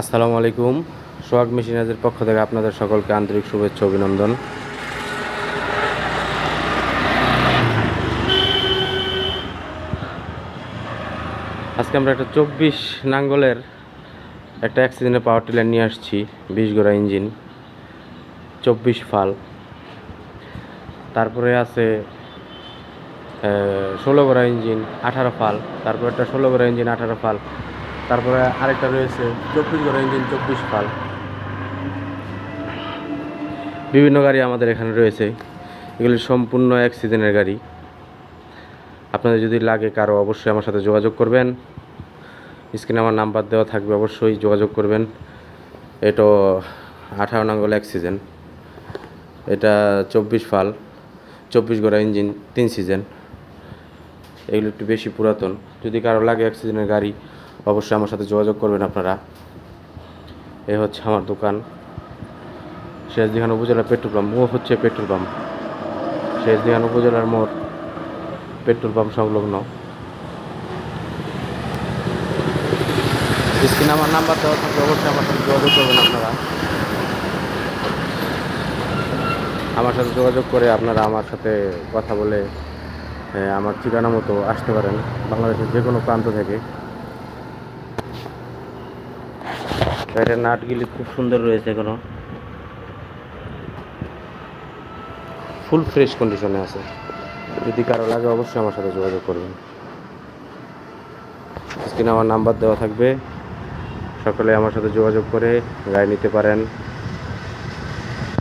আসসালামু আলাইকুম। সোহাগ মেশিনাজের পক্ষ থেকে আপনাদের সকলকে আন্তরিক শুভেচ্ছা অভিনন্দন। আজকে আমরা একটা চব্বিশ নাঙ্গলের একটা অ্যাক্সিডেন্টে পাওয়ার টিলার নিয়ে আসছি, বিশ গোড়া ইঞ্জিন, চব্বিশ ফাল। তারপরে আছে ষোলো গোড়া ইঞ্জিন, আঠারো ফাল। তারপরে একটা ষোলো গোড়া ইঞ্জিন, আঠারো ফাল। তারপরে আরেকটা রয়েছে চব্বিশ গোড়া ইঞ্জিন, চব্বিশ ফাল বিভিন্ন গাড়ি আমাদের এখানে রয়েছে। এগুলি সম্পূর্ণ অ্যাক্সিডেন্টের গাড়ি। আপনাদের যদি লাগে কারও, অবশ্যই আমার সাথে যোগাযোগ করবেন। স্ক্রিনে আমার নাম্বার দেওয়া থাকবে, অবশ্যই যোগাযোগ করবেন। এটা আঠারো নাঙ্গল অ্যাক্সিডেন্ট এটা চব্বিশ ফাল চব্বিশ গোড়া ইঞ্জিন, তিন সিজন। এগুলো একটু বেশি পুরাতন। যদি কারও লাগে অ্যাক্সিডেন্টের গাড়ি অবশ্যই আমার সাথে যোগাযোগ করবেন আপনারা। এ হচ্ছে আমার দোকান। শেষদিহান উপজেলার পেট্রোল পাম্প। ও হচ্ছে পেট্রোল পাম্প। শেষদিহান উপজেলার মোড় পেট্রোল পাম্প সংলগ্ন। স্ক্রিনে আমার নাম্বার দেওয়া থাকবে অবশ্যই আমার সাথে যোগাযোগ করবেন আপনারা। আমার সাথে যোগাযোগ করে আপনারা আমার সাথে কথা বলে আমার ঠিকানা মতো আসতে পারেন। বাংলাদেশের যে কোনো প্রান্ত থেকে। গাড়িটার নাটগুলি খুব সুন্দর রয়েছে এখনও। ফুল ফ্রেশ কন্ডিশনে আছে। যদি কারও লাগে অবশ্যই আমার সাথে যোগাযোগ করবেন। স্ক্রিনে আমার নাম্বার দেওয়া থাকবে। সকলে আমার সাথে যোগাযোগ করে গাড়ি নিতে পারেন।